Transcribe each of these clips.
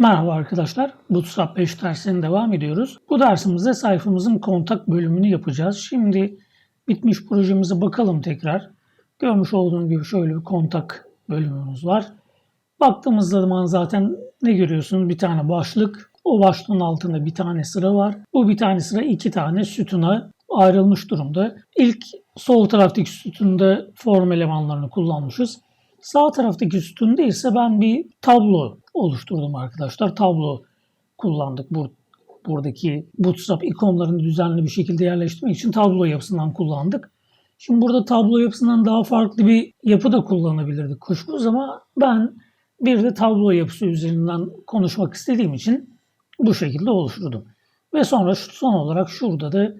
Merhaba arkadaşlar. Bootstrap 5 dersine devam ediyoruz. Bu dersimizde sayfamızın kontak bölümünü yapacağız. Şimdi bitmiş projemize bakalım tekrar. Görmüş olduğunuz gibi şöyle bir kontak bölümümüz var. Baktığımız zaman zaten ne görüyorsunuz? Bir tane başlık. O başlığın altında bir tane sıra var. Bu bir tane sıra iki tane sütuna ayrılmış durumda. İlk sol taraftaki sütunda form elemanlarını kullanmışız. Sağ taraftaki sütunda ise ben bir tablo oluşturdum arkadaşlar. Tablo kullandık bu buradaki bootstrap ikonlarını düzenli bir şekilde yerleştirmek için tablo yapısından kullandık. Şimdi burada tablo yapısından daha farklı bir yapı da kullanabilirdik kuşkusuz ama ben bir de tablo yapısı üzerinden konuşmak istediğim için bu şekilde oluşturdum. Ve sonra son olarak şurada da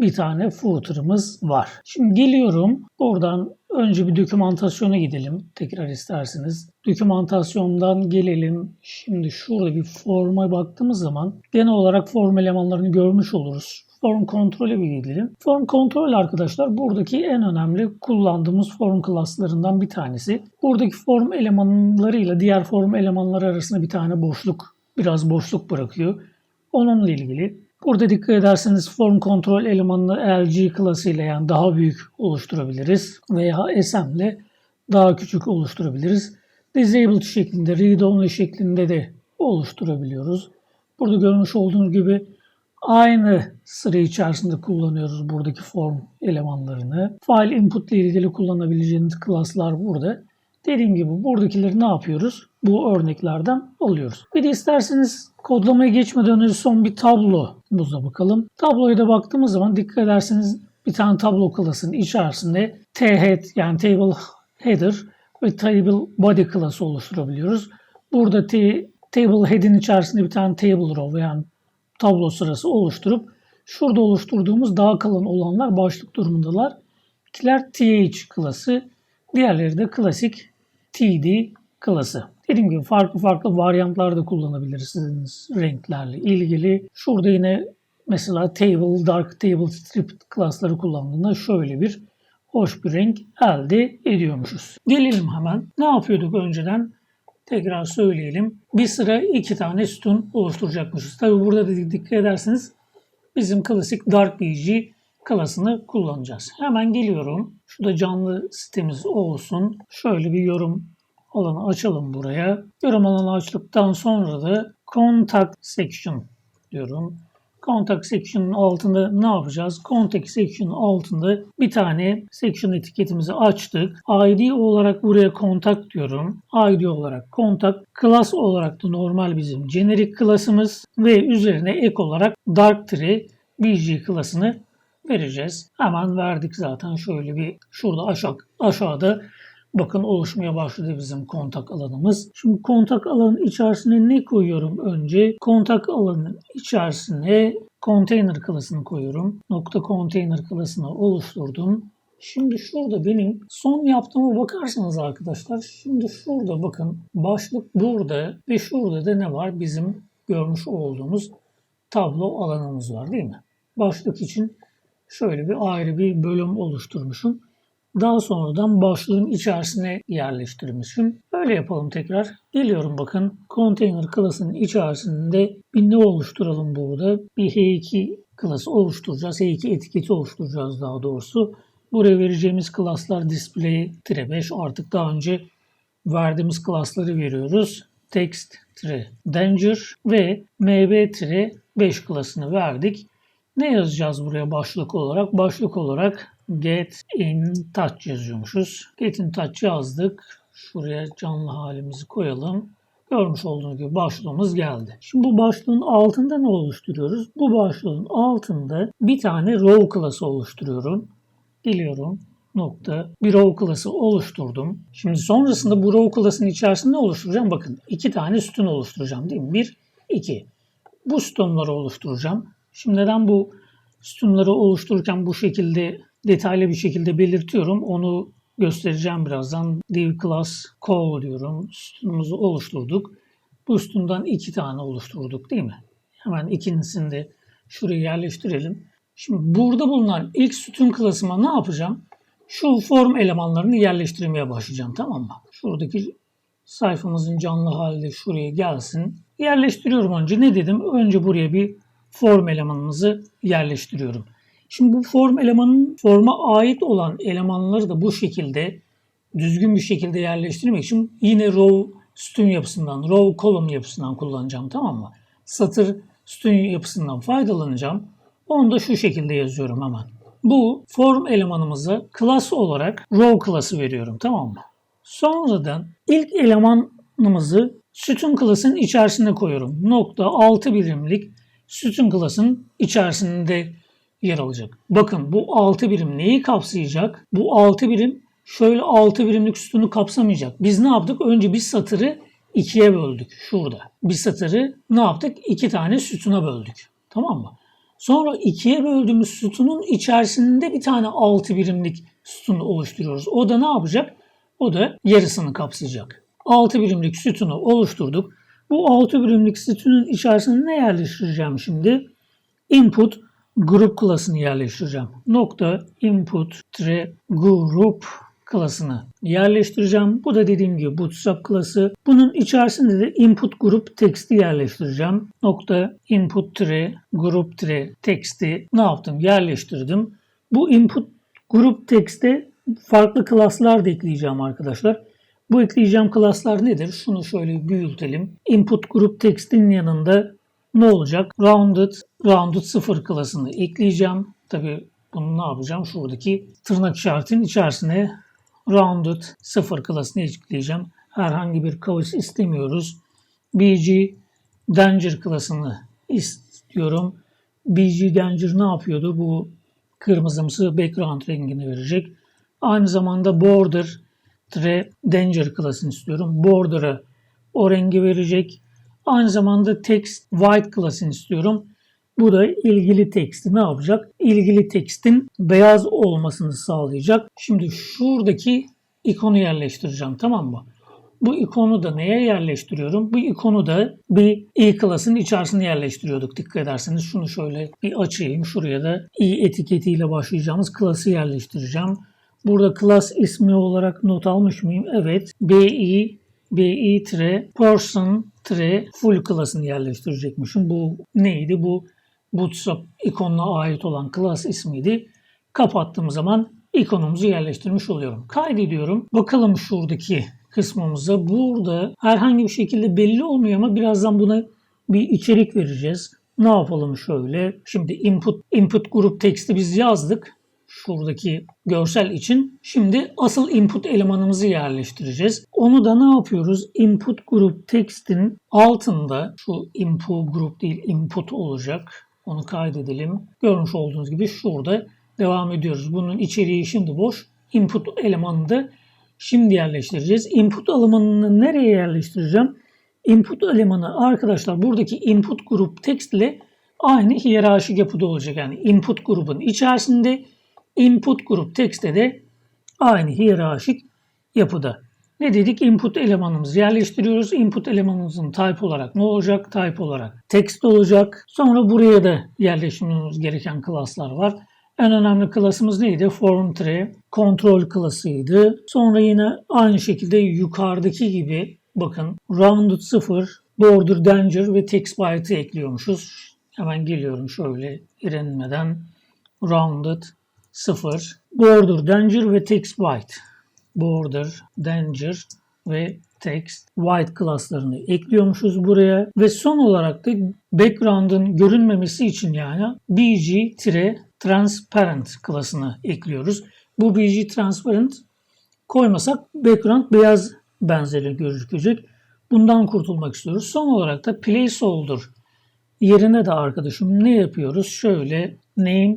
bir tane footer'ımız var. Şimdi geliyorum. Buradan önce bir dokümantasyona gidelim. Tekrar isterseniz. Dokümantasyondan gelelim. Şimdi şurada bir forma baktığımız zaman genel olarak form elemanlarını görmüş oluruz. Form kontrole bir gidelim. Form kontrol arkadaşlar buradaki en önemli kullandığımız form klaslarından bir tanesi. Buradaki form elemanlarıyla diğer form elemanları arasında bir tane boşluk, biraz boşluk bırakıyor. Onunla ilgili Burada dikkat ederseniz form kontrol elemanını LG klasıyla yani daha büyük oluşturabiliriz veya SM ile daha küçük oluşturabiliriz. Disabled şeklinde, read only şeklinde de oluşturabiliyoruz. Burada görmüş olduğunuz gibi aynı sıra içerisinde kullanıyoruz buradaki form elemanlarını. File input ile ilgili kullanabileceğiniz klaslar burada. Dediğim gibi buradakileri ne yapıyoruz? Bu örneklerden alıyoruz. Bir de isterseniz kodlamaya geçmeden önce son bir tablomuza bakalım. Tabloya da baktığımız zaman dikkat ederseniz bir tane tablo klasının içerisinde thead yani table header ve table body klası oluşturabiliyoruz. Burada table head'in içerisinde bir tane table row yani tablo sırası oluşturup şurada oluşturduğumuz daha kalın olanlar başlık durumundalar. İkiler th klası, diğerleri de klasik td klası. Dediğim gibi farklı farklı varyantlar da kullanabilirsiniz renklerle ilgili. Şurada yine mesela table, dark table strip klasları kullandığında şöyle bir hoş bir renk elde ediyormuşuz. Gelelim hemen. Ne yapıyorduk önceden? Tekrar söyleyelim. Bir sıra iki tane sütun oluşturacakmışız. Tabi burada da dikkat ederseniz bizim klasik Dark BG klasını kullanacağız. Hemen geliyorum. Şurada canlı sitemiz olsun. Şöyle bir yorum alanı açalım buraya. Yorum alanı açtıktan sonra da Contact Section diyorum. Contact Section'ın altında ne yapacağız? Contact Section'ın altında bir tane section etiketimizi açtık. ID olarak buraya contact diyorum. ID olarak contact. Class olarak da normal bizim generic klasımız ve üzerine ek olarak dark tree BG klasını vereceğiz. Hemen verdik zaten şöyle bir şurada aşağı, aşağıda bakın oluşmaya başladı bizim kontak alanımız. Şimdi kontak alanın içerisine ne koyuyorum önce? Kontak alanının içerisine container klasını koyuyorum. Nokta container klasını oluşturdum. Şimdi şurada benim son yaptığıma bakarsanız arkadaşlar şimdi şurada bakın başlık burada ve şurada da ne var? Bizim görmüş olduğumuz tablo alanımız var değil mi? Başlık için şöyle bir ayrı bir bölüm oluşturmuşum. Daha sonradan başlığın içerisine yerleştirmişim. Böyle yapalım tekrar. Geliyorum bakın. Container klasının içerisinde bir ne oluşturalım burada? Bir H2 klası oluşturacağız. H2 etiketi oluşturacağız daha doğrusu. Buraya vereceğimiz klaslar display 5 artık daha önce verdiğimiz klasları veriyoruz. Text danger ve mb 5 klasını verdik. Ne yazacağız buraya başlık olarak? Başlık olarak get in touch yazıyormuşuz. Get in touch yazdık. Şuraya canlı halimizi koyalım. Görmüş olduğunuz gibi başlığımız geldi. Şimdi bu başlığın altında ne oluşturuyoruz? Bu başlığın altında bir tane row klası oluşturuyorum. Geliyorum nokta bir row klası oluşturdum. Şimdi sonrasında bu row klasının içerisinde ne oluşturacağım? Bakın iki tane sütun oluşturacağım değil mi? Bir, iki. Bu sütunları oluşturacağım. Şimdi neden bu sütunları oluştururken bu şekilde detaylı bir şekilde belirtiyorum. Onu göstereceğim birazdan. Div class call diyorum. Sütunumuzu oluşturduk. Bu sütundan iki tane oluşturduk değil mi? Hemen ikincisini de şuraya yerleştirelim. Şimdi burada bulunan ilk sütun klasıma ne yapacağım? Şu form elemanlarını yerleştirmeye başlayacağım tamam mı? Şuradaki sayfamızın canlı halde şuraya gelsin. yerleştiriyorum önce. Ne dedim? Önce buraya bir form elemanımızı yerleştiriyorum. Şimdi bu form elemanın forma ait olan elemanları da bu şekilde düzgün bir şekilde yerleştirmek için yine row sütun yapısından, row column yapısından kullanacağım tamam mı? Satır sütun yapısından faydalanacağım. Onu da şu şekilde yazıyorum hemen. Bu form elemanımıza class olarak row klası veriyorum tamam mı? Sonradan ilk elemanımızı sütun klasının içerisine koyuyorum. Nokta 6 birimlik sütun klasının içerisinde yer alacak. Bakın bu 6 birim neyi kapsayacak? Bu 6 birim şöyle 6 birimlik sütunu kapsamayacak. Biz ne yaptık? Önce bir satırı ikiye böldük şurada. Bir satırı ne yaptık? İki tane sütuna böldük. Tamam mı? Sonra ikiye böldüğümüz sütunun içerisinde bir tane 6 birimlik sütunu oluşturuyoruz. O da ne yapacak? O da yarısını kapsayacak. 6 birimlik sütunu oluşturduk. Bu 6 birimlik sütunun içerisine ne yerleştireceğim şimdi? Input grup klasını yerleştireceğim. Nokta input tre group klasını yerleştireceğim. Bu da dediğim gibi bootstrap klası. Bunun içerisinde de input grup teksti yerleştireceğim. Nokta input tre grup tre teksti ne yaptım? Yerleştirdim. Bu input grup tekste farklı klaslar da ekleyeceğim arkadaşlar. Bu ekleyeceğim klaslar nedir? Şunu şöyle büyütelim. Input grup text'in yanında ne olacak? Rounded, rounded 0 klasını ekleyeceğim. Tabi bunu ne yapacağım? Şuradaki tırnak işaretinin içerisine rounded 0 klasını ekleyeceğim. Herhangi bir kavis istemiyoruz. BG danger klasını istiyorum. BG danger ne yapıyordu? Bu kırmızımsı background rengini verecek. Aynı zamanda border tre danger klasını istiyorum. Border'a o rengi verecek. Aynı zamanda text white klasını istiyorum. Bu da ilgili teksti ne yapacak? İlgili tekstin beyaz olmasını sağlayacak. Şimdi şuradaki ikonu yerleştireceğim tamam mı? Bu ikonu da neye yerleştiriyorum? Bu ikonu da bir i klasının içerisine yerleştiriyorduk dikkat ederseniz. Şunu şöyle bir açayım. Şuraya da i etiketiyle başlayacağımız klası yerleştireceğim. Burada klas ismi olarak not almış mıyım? Evet. bi bi person full klasını yerleştirecekmişim. Bu neydi? Bu Bootstrap ikonuna ait olan class ismiydi. Kapattığım zaman ikonumuzu yerleştirmiş oluyorum. Kaydediyorum. Bakalım şuradaki kısmımıza. Burada herhangi bir şekilde belli olmuyor ama birazdan buna bir içerik vereceğiz. Ne yapalım şöyle. Şimdi input input grup teksti biz yazdık. Şuradaki görsel için. Şimdi asıl input elemanımızı yerleştireceğiz. Onu da ne yapıyoruz? Input grup tekstin altında şu input grup değil input olacak. Onu kaydedelim. Görmüş olduğunuz gibi şurada devam ediyoruz. Bunun içeriği şimdi boş. Input elemanını da şimdi yerleştireceğiz. Input elemanını nereye yerleştireceğim? Input elemanı arkadaşlar buradaki input grup text ile aynı hiyerarşik yapıda olacak. Yani input grubun içerisinde input grup text'te de aynı hiyerarşik yapıda. Ne dedik? Input elemanımızı yerleştiriyoruz. Input elemanımızın type olarak ne olacak? Type olarak text olacak. Sonra buraya da yerleştirmemiz gereken klaslar var. En önemli klasımız neydi? Form tree, control klasıydı. Sonra yine aynı şekilde yukarıdaki gibi bakın rounded 0, border danger ve text byte'ı ekliyormuşuz. Hemen geliyorum şöyle irenmeden. Rounded 0, border danger ve text byte border, danger ve text, white klaslarını ekliyormuşuz buraya. Ve son olarak da background'ın görünmemesi için yani bg-transparent klasını ekliyoruz. Bu bg transparent koymasak background beyaz benzeri gözükecek. Bundan kurtulmak istiyoruz. Son olarak da placeholder yerine de arkadaşım ne yapıyoruz? Şöyle name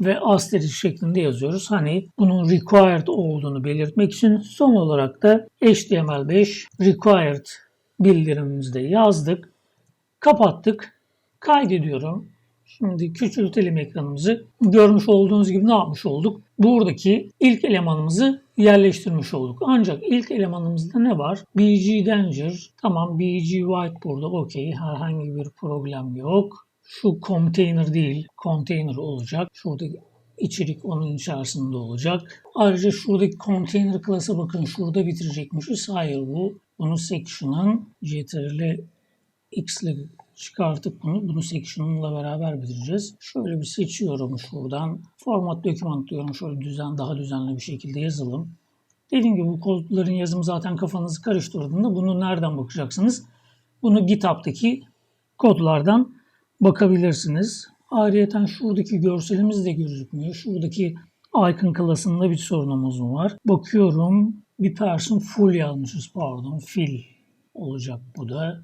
ve asterisk şeklinde yazıyoruz. Hani bunun required olduğunu belirtmek için son olarak da HTML5 required bildirimimizde yazdık. Kapattık. Kaydediyorum. Şimdi küçültelim ekranımızı. Görmüş olduğunuz gibi ne yapmış olduk? Buradaki ilk elemanımızı yerleştirmiş olduk. Ancak ilk elemanımızda ne var? BG Danger. Tamam BG White burada okey. Herhangi bir problem yok şu container değil, container olacak. Şurada içerik onun içerisinde olacak. Ayrıca şuradaki container klasa bakın şurada bitirecekmişiz. Hayır bu. Bunu section'ın ctrl X ile çıkartıp bunu, bunu section'la beraber bitireceğiz. Şöyle bir seçiyorum şuradan. Format document diyorum. Şöyle düzen, daha düzenli bir şekilde yazalım. Dediğim gibi bu kodların yazımı zaten kafanızı karıştırdığında bunu nereden bakacaksınız? Bunu GitHub'daki kodlardan bakabilirsiniz. Ayrıca şuradaki görselimiz de gözükmüyor. Şuradaki icon klasında bir sorunumuz mu var? Bakıyorum bir person full yazmışız pardon. Fill olacak bu da.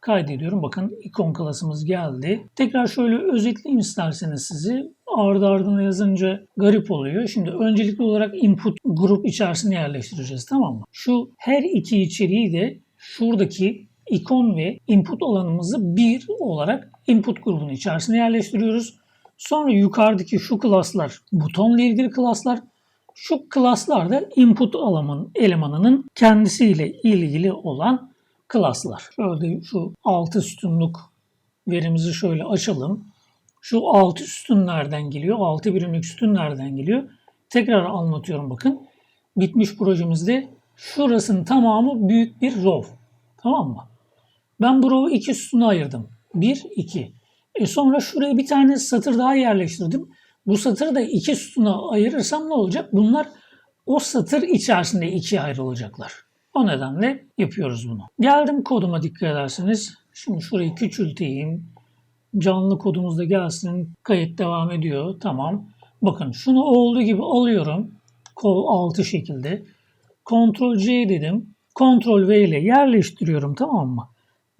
Kaydediyorum. Bakın ikon klasımız geldi. Tekrar şöyle özetleyeyim isterseniz sizi. Ardı ardına yazınca garip oluyor. Şimdi öncelikli olarak input grup içerisine yerleştireceğiz tamam mı? Şu her iki içeriği de şuradaki ikon ve input alanımızı bir olarak input grubunun içerisine yerleştiriyoruz. Sonra yukarıdaki şu klaslar butonla ilgili klaslar. Şu klaslar da input alanın elemanının kendisiyle ilgili olan klaslar. Şöyle şu altı sütunluk verimizi şöyle açalım. Şu altı sütun nereden geliyor? Altı birimlik sütun nereden geliyor? Tekrar anlatıyorum bakın. Bitmiş projemizde şurasının tamamı büyük bir row. Tamam mı? Ben bu row'u iki sütuna ayırdım. Bir, iki. E sonra şuraya bir tane satır daha yerleştirdim. Bu satırı da iki sütuna ayırırsam ne olacak? Bunlar o satır içerisinde ikiye ayrılacaklar. O nedenle yapıyoruz bunu. Geldim koduma dikkat ederseniz. Şimdi şurayı küçülteyim. Canlı kodumuz da gelsin. Kayıt devam ediyor. Tamam. Bakın şunu olduğu gibi alıyorum. Kol altı şekilde. Ctrl C dedim. Ctrl V ile yerleştiriyorum tamam mı?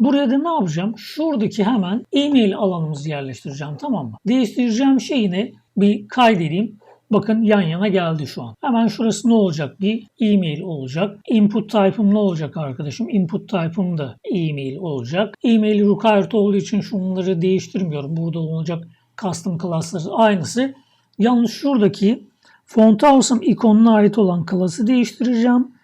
Buraya da ne yapacağım? Şuradaki hemen e-mail alanımızı yerleştireceğim tamam mı? Değiştireceğim şeyini bir kaydedeyim. Bakın yan yana geldi şu an. Hemen şurası ne olacak? Bir e-mail olacak. Input type'ım ne olacak arkadaşım? Input type'ım da e-mail olacak. E-mail required olduğu için şunları değiştirmiyorum. Burada olacak custom class'ları aynısı. Yalnız şuradaki font awesome ikonuna ait olan class'ı değiştireceğim.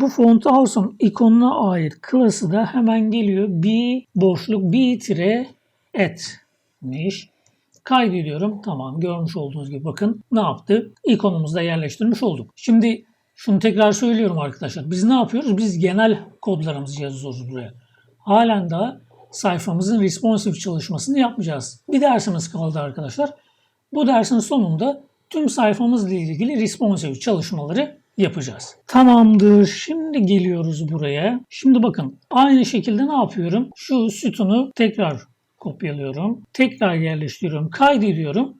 Bu font awesome ikonuna ait klası da hemen geliyor. B boşluk B tire etmiş. Kaydediyorum. Tamam görmüş olduğunuz gibi bakın ne yaptı? İkonumuzda yerleştirmiş olduk. Şimdi şunu tekrar söylüyorum arkadaşlar. Biz ne yapıyoruz? Biz genel kodlarımızı yazıyoruz buraya. Halen daha sayfamızın responsive çalışmasını yapmayacağız. Bir dersimiz kaldı arkadaşlar. Bu dersin sonunda tüm sayfamızla ilgili responsive çalışmaları yapacağız. Tamamdır. Şimdi geliyoruz buraya. Şimdi bakın aynı şekilde ne yapıyorum? Şu sütunu tekrar kopyalıyorum. Tekrar yerleştiriyorum. Kaydediyorum.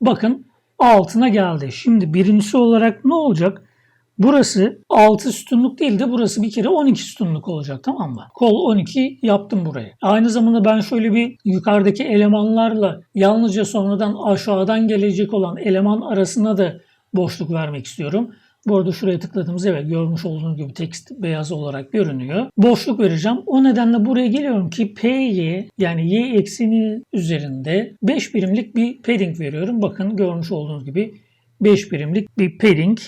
Bakın altına geldi. Şimdi birincisi olarak ne olacak? Burası 6 sütunluk değil de burası bir kere 12 sütunluk olacak tamam mı? Kol 12 yaptım buraya. Aynı zamanda ben şöyle bir yukarıdaki elemanlarla yalnızca sonradan aşağıdan gelecek olan eleman arasına da boşluk vermek istiyorum. Bu arada şuraya tıkladığımız evet görmüş olduğunuz gibi tekst beyaz olarak görünüyor. Boşluk vereceğim. O nedenle buraya geliyorum ki py yani y ekseni üzerinde 5 birimlik bir padding veriyorum. Bakın görmüş olduğunuz gibi 5 birimlik bir padding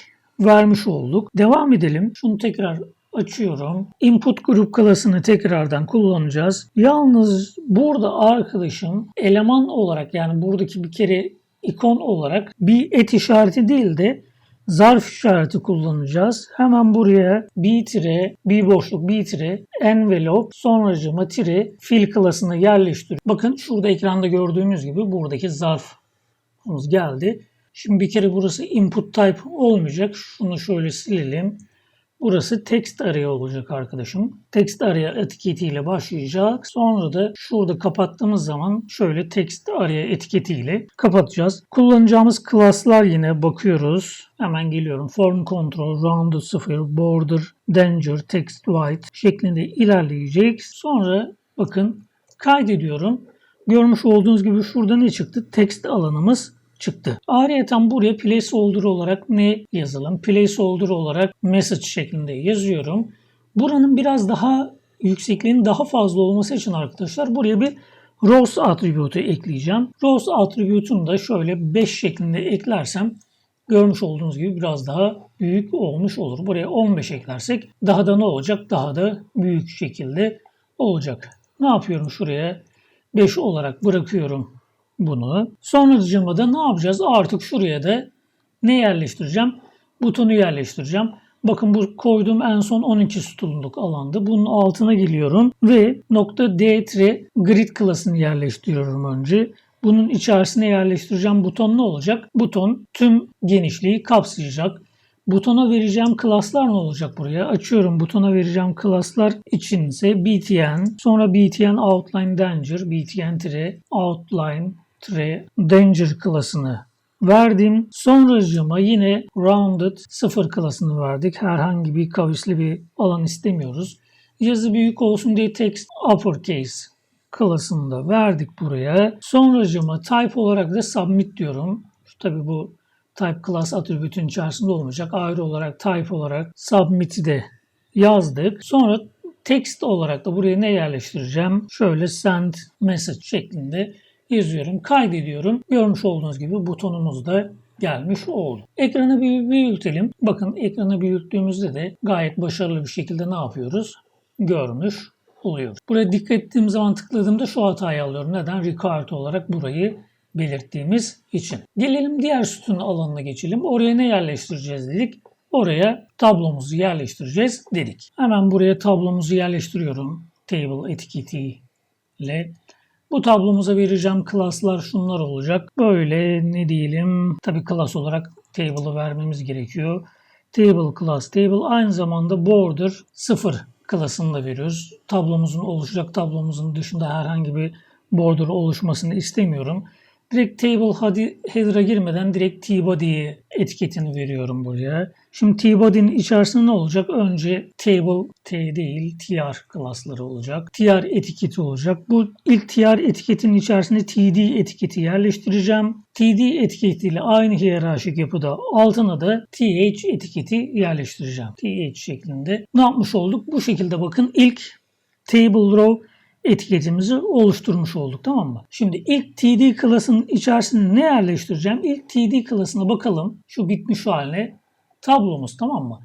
vermiş olduk. Devam edelim. Şunu tekrar açıyorum. Input grup klasını tekrardan kullanacağız. Yalnız burada arkadaşım eleman olarak yani buradaki bir kere ikon olarak bir et işareti değil de zarf işareti kullanacağız. Hemen buraya b tire, b boşluk b tire, envelope, sonracıma tire, fill klasını yerleştir. Bakın şurada ekranda gördüğünüz gibi buradaki zarfımız geldi. Şimdi bir kere burası input type olmayacak. Şunu şöyle silelim. Burası text araya olacak arkadaşım. Text araya etiketiyle başlayacak. Sonra da şurada kapattığımız zaman şöyle text araya etiketiyle kapatacağız. Kullanacağımız klaslar yine bakıyoruz. Hemen geliyorum. Form control, rounded 0, border, danger, text white şeklinde ilerleyecek. Sonra bakın kaydediyorum. Görmüş olduğunuz gibi şurada ne çıktı? Text alanımız çıktı. Ayrıca buraya placeholder olarak ne yazalım? Placeholder olarak message şeklinde yazıyorum. Buranın biraz daha yüksekliğinin daha fazla olması için arkadaşlar buraya bir rows attribute'u ekleyeceğim. Rows attribute'unu da şöyle 5 şeklinde eklersem görmüş olduğunuz gibi biraz daha büyük olmuş olur. Buraya 15 eklersek daha da ne olacak? Daha da büyük şekilde olacak. Ne yapıyorum şuraya? 5 olarak bırakıyorum bunu. Sonracığıma da ne yapacağız? Artık şuraya da ne yerleştireceğim? Butonu yerleştireceğim. Bakın bu koyduğum en son 12 sütunluk alandı. Bunun altına geliyorum ve nokta D3 grid klasını yerleştiriyorum önce. Bunun içerisine yerleştireceğim buton ne olacak? Buton tüm genişliği kapsayacak. Butona vereceğim klaslar ne olacak buraya? Açıyorum butona vereceğim klaslar için ise BTN, sonra BTN Outline Danger, BTN Outline Danger klasını verdim. Sonracıma yine Rounded 0 klasını verdik. Herhangi bir kavisli bir alan istemiyoruz. Yazı büyük olsun diye text uppercase klasını da verdik buraya. Sonracıma type olarak da submit diyorum. Tabi bu type class attribütün içerisinde olmayacak. Ayrı olarak type olarak submit'i de yazdık. Sonra text olarak da buraya ne yerleştireceğim? Şöyle send message şeklinde yazıyorum. Kaydediyorum. Görmüş olduğunuz gibi butonumuz da gelmiş oldu. Ekranı büyütelim. Bakın ekranı büyüttüğümüzde de gayet başarılı bir şekilde ne yapıyoruz? Görmüş oluyoruz. Buraya dikkat ettiğim zaman tıkladığımda şu hatayı alıyorum. Neden? Required olarak burayı belirttiğimiz için. Gelelim diğer sütun alanına geçelim. Oraya ne yerleştireceğiz dedik. Oraya tablomuzu yerleştireceğiz dedik. Hemen buraya tablomuzu yerleştiriyorum. Table etiketi ile. Bu tablomuza vereceğim klaslar şunlar olacak. Böyle ne diyelim. Tabi klas olarak table'ı vermemiz gerekiyor. Table class table aynı zamanda border 0 klasını da veriyoruz. Tablomuzun oluşacak tablomuzun dışında herhangi bir border oluşmasını istemiyorum. Direkt table header'a girmeden direkt tbody'ye etiketini veriyorum buraya. Şimdi tbody'nin içerisinde ne olacak? Önce table t değil tr klasları olacak. Tr etiketi olacak. Bu ilk tr etiketinin içerisinde td etiketi yerleştireceğim. td etiketiyle aynı hiyerarşik yapıda altına da th etiketi yerleştireceğim. th şeklinde. Ne yapmış olduk? Bu şekilde bakın ilk table row etiketimizi oluşturmuş olduk tamam mı? Şimdi ilk TD klasının içerisine ne yerleştireceğim? İlk TD klasına bakalım. Şu bitmiş haline. Tablomuz tamam mı?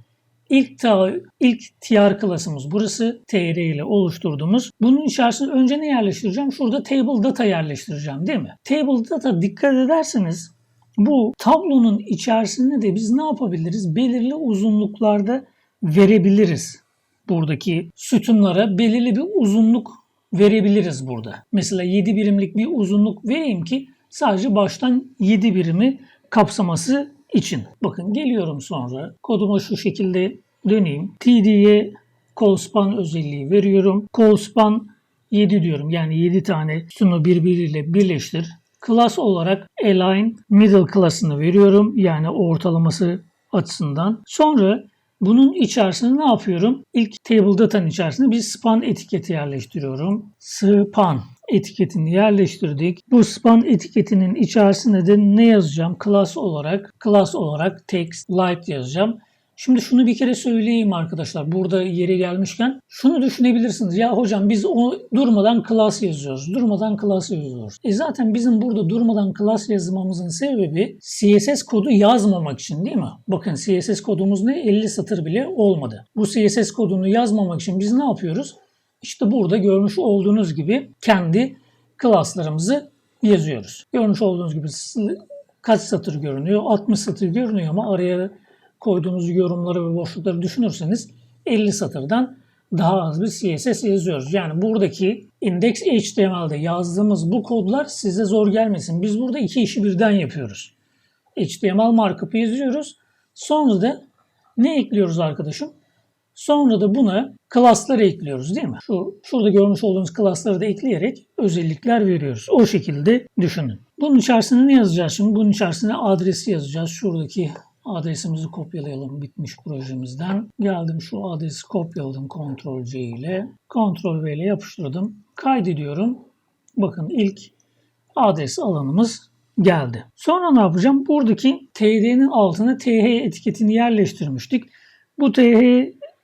İlk, ta, ilk tr klasımız burası tr ile oluşturduğumuz. Bunun içerisine önce ne yerleştireceğim? Şurada table data yerleştireceğim değil mi? Table data dikkat ederseniz bu tablonun içerisinde de biz ne yapabiliriz? Belirli uzunluklarda verebiliriz. Buradaki sütunlara belirli bir uzunluk verebiliriz burada. Mesela 7 birimlik bir uzunluk vereyim ki sadece baştan 7 birimi kapsaması için. Bakın geliyorum sonra koduma şu şekilde döneyim. TD'ye callspan özelliği veriyorum. Callspan 7 diyorum. Yani 7 tane sütunu birbiriyle birleştir. Class olarak align middle class'ını veriyorum. Yani ortalaması açısından. Sonra bunun içerisine ne yapıyorum? İlk table data'nın içerisine bir span etiketi yerleştiriyorum. Span etiketini yerleştirdik. Bu span etiketinin içerisine de ne yazacağım? Class olarak, class olarak text light yazacağım. Şimdi şunu bir kere söyleyeyim arkadaşlar. Burada yeri gelmişken şunu düşünebilirsiniz. Ya hocam biz o durmadan class yazıyoruz. Durmadan class yazıyoruz. E zaten bizim burada durmadan class yazmamızın sebebi CSS kodu yazmamak için değil mi? Bakın CSS kodumuz ne? 50 satır bile olmadı. Bu CSS kodunu yazmamak için biz ne yapıyoruz? İşte burada görmüş olduğunuz gibi kendi klaslarımızı yazıyoruz. Görmüş olduğunuz gibi kaç satır görünüyor? 60 satır görünüyor ama araya koyduğunuz yorumları ve boşlukları düşünürseniz 50 satırdan daha az bir CSS yazıyoruz. Yani buradaki index HTML'de yazdığımız bu kodlar size zor gelmesin. Biz burada iki işi birden yapıyoruz. HTML markup yazıyoruz. Sonra da ne ekliyoruz arkadaşım? Sonra da buna klasları ekliyoruz değil mi? Şu şurada görmüş olduğunuz klasları da ekleyerek özellikler veriyoruz. O şekilde düşünün. Bunun içerisine ne yazacağız şimdi? Bunun içerisine adresi yazacağız. Şuradaki adresimizi kopyalayalım bitmiş projemizden. Geldim şu adresi kopyaladım Ctrl C ile. Ctrl V ile yapıştırdım. Kaydediyorum. Bakın ilk adres alanımız geldi. Sonra ne yapacağım? Buradaki TD'nin altına TH etiketini yerleştirmiştik. Bu TH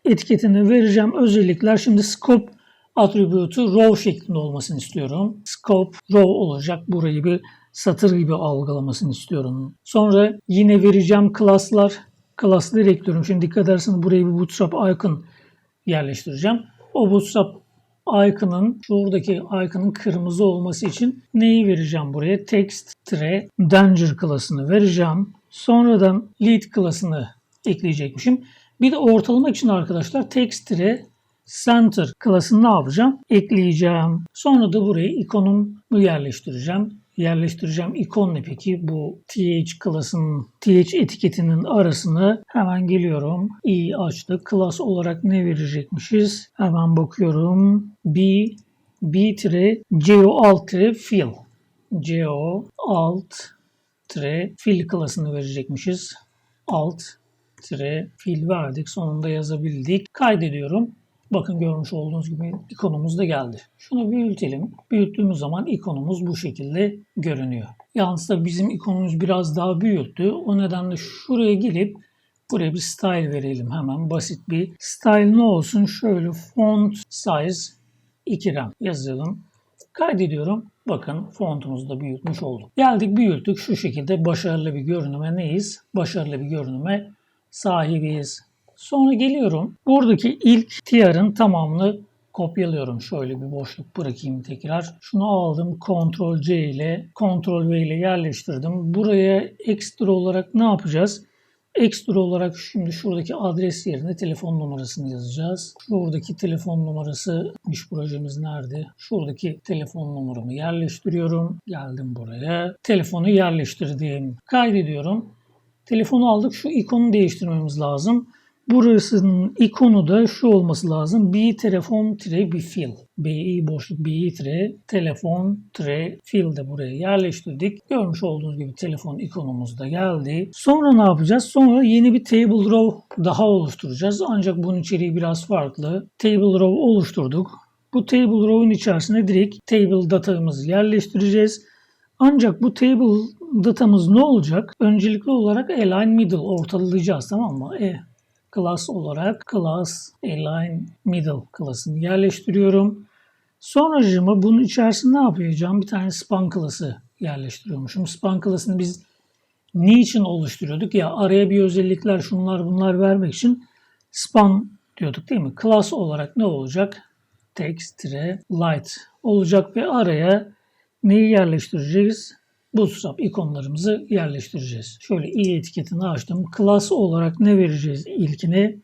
etiketini vereceğim özellikler şimdi scope attribute'u row şeklinde olmasını istiyorum. Scope row olacak. Burayı bir satır gibi algılamasını istiyorum. Sonra yine vereceğim klaslar. Class direktörüm. Şimdi dikkat ederseniz buraya bir bootstrap icon yerleştireceğim. O bootstrap icon'ın şuradaki icon'ın kırmızı olması için neyi vereceğim buraya? Text tire danger klasını vereceğim. Sonradan lead klasını ekleyecekmişim. Bir de ortalama için arkadaşlar text center klasını ne yapacağım? Ekleyeceğim. Sonra da buraya ikonumu yerleştireceğim. Yerleştireceğim ikon ne peki? Bu th klasının, th etiketinin arasına hemen geliyorum. i açtık. Klas olarak ne verecekmişiz? Hemen bakıyorum. b b tire geo alt tire fill. Geo alt tire fill klasını verecekmişiz. Alt tire fill verdik. Sonunda yazabildik. Kaydediyorum. Bakın görmüş olduğunuz gibi ikonumuz da geldi. Şunu büyütelim. Büyüttüğümüz zaman ikonumuz bu şekilde görünüyor. Yalnız da bizim ikonumuz biraz daha büyüttü. O nedenle şuraya gelip buraya bir style verelim hemen. Basit bir style ne olsun? Şöyle font size 2 rem yazalım. Kaydediyorum. Bakın fontumuzu da büyütmüş olduk. Geldik büyüttük. Şu şekilde başarılı bir görünüme neyiz? Başarılı bir görünüme sahibiyiz. Sonra geliyorum. Buradaki ilk tier'ın tamamını kopyalıyorum. Şöyle bir boşluk bırakayım tekrar. Şunu aldım. Ctrl C ile Ctrl V ile yerleştirdim. Buraya ekstra olarak ne yapacağız? Ekstra olarak şimdi şuradaki adres yerine telefon numarasını yazacağız. Şuradaki telefon numarası iş projemiz nerede? Şuradaki telefon numaramı yerleştiriyorum. Geldim buraya. Telefonu yerleştirdim. Kaydediyorum. Telefonu aldık. Şu ikonu değiştirmemiz lazım. Burasının ikonu da şu olması lazım. B telefon tire bir fil. BI boşluk BI tire telefon tire fil de buraya yerleştirdik. Görmüş olduğunuz gibi telefon ikonumuz da geldi. Sonra ne yapacağız? Sonra yeni bir table row daha oluşturacağız. Ancak bunun içeriği biraz farklı. Table row oluşturduk. Bu table row'un içerisine direkt table datamızı yerleştireceğiz. Ancak bu table datamız ne olacak? Öncelikli olarak align middle ortalayacağız tamam mı? E, class olarak class align middle klasını yerleştiriyorum. Sonracığıma bunun içerisinde ne yapacağım? Bir tane span klası yerleştiriyormuşum. Span klasını biz niçin oluşturuyorduk? Ya araya bir özellikler şunlar bunlar vermek için span diyorduk değil mi? Class olarak ne olacak? Text light olacak ve araya neyi yerleştireceğiz? Bootstrap ikonlarımızı yerleştireceğiz. Şöyle i etiketini açtım. Class olarak ne vereceğiz ilkine?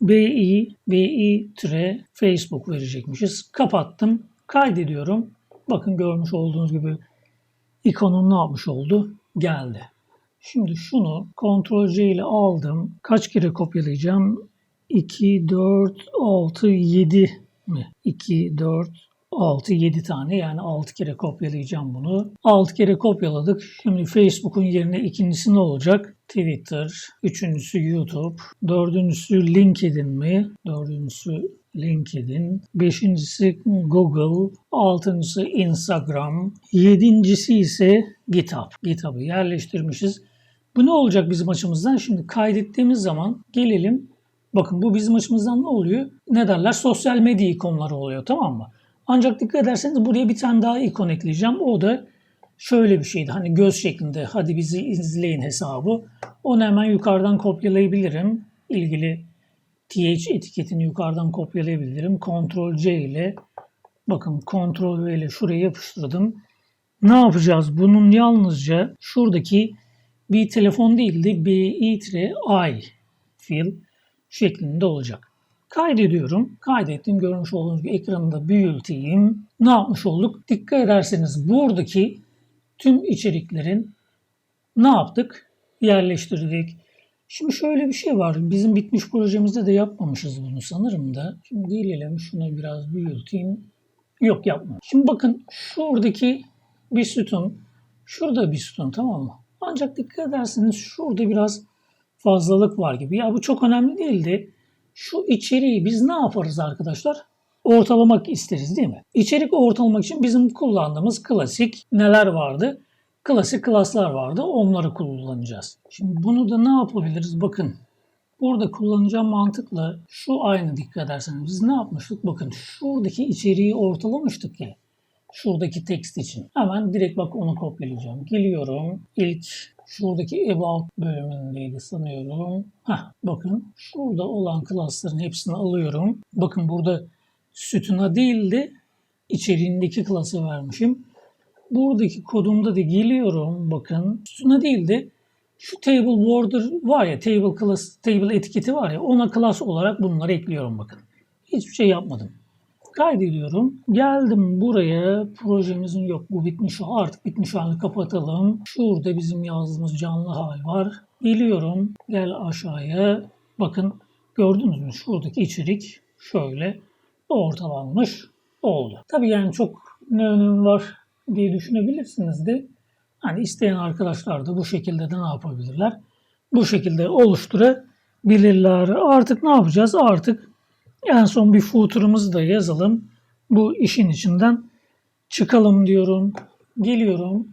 bi, bi tire Facebook verecekmişiz. Kapattım. Kaydediyorum. Bakın görmüş olduğunuz gibi ikonum ne yapmış oldu? Geldi. Şimdi şunu Ctrl C ile aldım. Kaç kere kopyalayacağım? 2, 4, 6, 7 mi? 2, 4, 6, 7 tane yani 6 kere kopyalayacağım bunu. 6 kere kopyaladık. Şimdi Facebook'un yerine ikincisi ne olacak? Twitter, üçüncüsü YouTube, dördüncüsü LinkedIn mi? Dördüncüsü LinkedIn, beşincisi Google, altıncısı Instagram, yedincisi ise GitHub. GitHub'ı yerleştirmişiz. Bu ne olacak bizim açımızdan? Şimdi kaydettiğimiz zaman gelelim. Bakın bu bizim açımızdan ne oluyor? Ne derler? Sosyal medya ikonları oluyor tamam mı? Ancak dikkat ederseniz buraya bir tane daha ikon ekleyeceğim. O da şöyle bir şeydi. Hani göz şeklinde hadi bizi izleyin hesabı. Onu hemen yukarıdan kopyalayabilirim. İlgili th etiketini yukarıdan kopyalayabilirim. Ctrl C ile bakın Ctrl V ile şuraya yapıştırdım. Ne yapacağız? Bunun yalnızca şuradaki bir telefon değil de bi fill şeklinde olacak. Kaydediyorum. Kaydettim. Görmüş olduğunuz gibi ekranında büyüteyim. Ne yapmış olduk? Dikkat ederseniz buradaki tüm içeriklerin ne yaptık? Yerleştirdik. Şimdi şöyle bir şey var. Bizim bitmiş projemizde de yapmamışız bunu sanırım da. Şimdi gelelim şunu biraz büyüteyim. Yok yapma. Şimdi bakın şuradaki bir sütun, şurada bir sütun tamam mı? Ancak dikkat ederseniz şurada biraz fazlalık var gibi. Ya bu çok önemli değildi. Şu içeriği biz ne yaparız arkadaşlar? Ortalamak isteriz değil mi? İçerik ortalamak için bizim kullandığımız klasik neler vardı? Klasik klaslar vardı. Onları kullanacağız. Şimdi bunu da ne yapabiliriz? Bakın Burada kullanacağım mantıkla şu aynı dikkat ederseniz biz ne yapmıştık? Bakın şuradaki içeriği ortalamıştık ya. Şuradaki text için. Hemen direkt bak onu kopyalayacağım. Geliyorum. İlk şuradaki about bölümündeydi sanıyorum. Heh, bakın şurada olan klasların hepsini alıyorum. Bakın burada sütuna değil de içeriğindeki klası vermişim. Buradaki kodumda da geliyorum. Bakın sütuna değil de Şu table border var ya, table class, table etiketi var ya, ona class olarak bunları ekliyorum bakın. Hiçbir şey yapmadım. Kaydediyorum. Geldim buraya. Projemizin yok. Bu bitmiş. Artık bitmiş halini kapatalım. Şurada bizim yazdığımız canlı hal var. Geliyorum. Gel aşağıya. Bakın gördünüz mü? Şuradaki içerik şöyle ortalanmış oldu. Tabii yani çok ne önemi var diye düşünebilirsiniz de hani isteyen arkadaşlar da bu şekilde de ne yapabilirler? Bu şekilde oluşturabilirler. Artık ne yapacağız? Artık en son bir footer'ımızı da yazalım. Bu işin içinden çıkalım diyorum. Geliyorum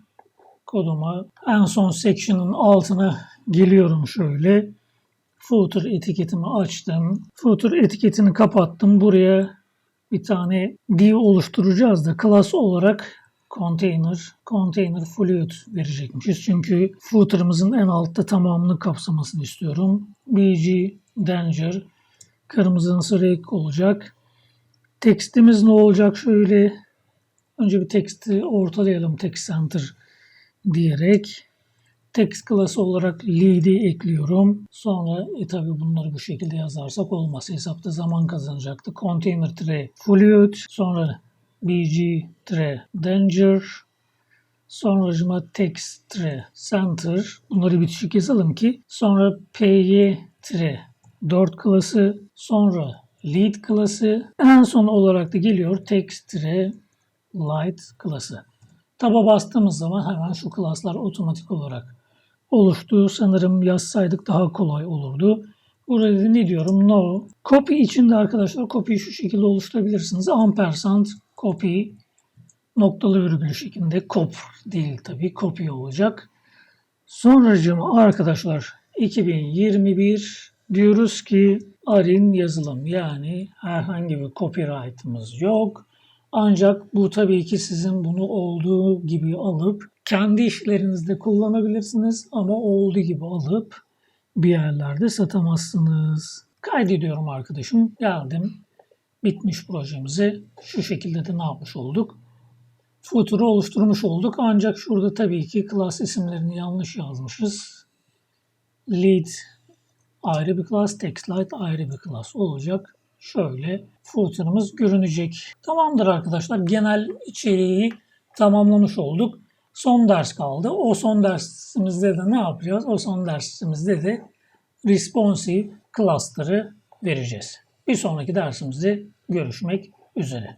koduma. En son section'ın altına geliyorum şöyle. Footer etiketimi açtım. Footer etiketini kapattım. Buraya bir tane div oluşturacağız da class olarak container, container fluid verecekmişiz. Çünkü footer'ımızın en altta tamamını kapsamasını istiyorum. bg danger kırmızısı renk olacak. Tekstimiz ne olacak şöyle önce bir teksti ortalayalım text center diyerek text klası olarak lead'i ekliyorum. Sonra e tabi bunları bu şekilde yazarsak olmaz. Hesapta zaman kazanacaktı. Container tray fluid sonra bg tray danger Sonracıma text tray center. Bunları bitişik yazalım ki sonra py tray 4 klası sonra lead klası en son olarak da geliyor text tray light klası. Taba bastığımız zaman hemen şu klaslar otomatik olarak oluştu. Sanırım yazsaydık daha kolay olurdu. Burada da ne diyorum? No. Copy için de arkadaşlar copy'yi şu şekilde oluşturabilirsiniz. Ampersand copy noktalı virgül şeklinde cop değil tabii copy olacak. Sonracığıma arkadaşlar 2021 diyoruz ki Arin yazılım yani herhangi bir copyright'ımız yok. Ancak bu tabii ki sizin bunu olduğu gibi alıp kendi işlerinizde kullanabilirsiniz ama olduğu gibi alıp bir yerlerde satamazsınız. Kaydediyorum arkadaşım. Geldim. Bitmiş projemizi şu şekilde de ne yapmış olduk? Footer'ı oluşturmuş olduk. Ancak şurada tabii ki class isimlerini yanlış yazmışız. Lead ayrı bir class, TextLight ayrı bir class olacak. Şöyle footer'ımız görünecek. Tamamdır arkadaşlar. Genel içeriği tamamlamış olduk. Son ders kaldı. O son dersimizde de ne yapacağız? O son dersimizde de responsive class'ları vereceğiz. Bir sonraki dersimizde görüşmek üzere.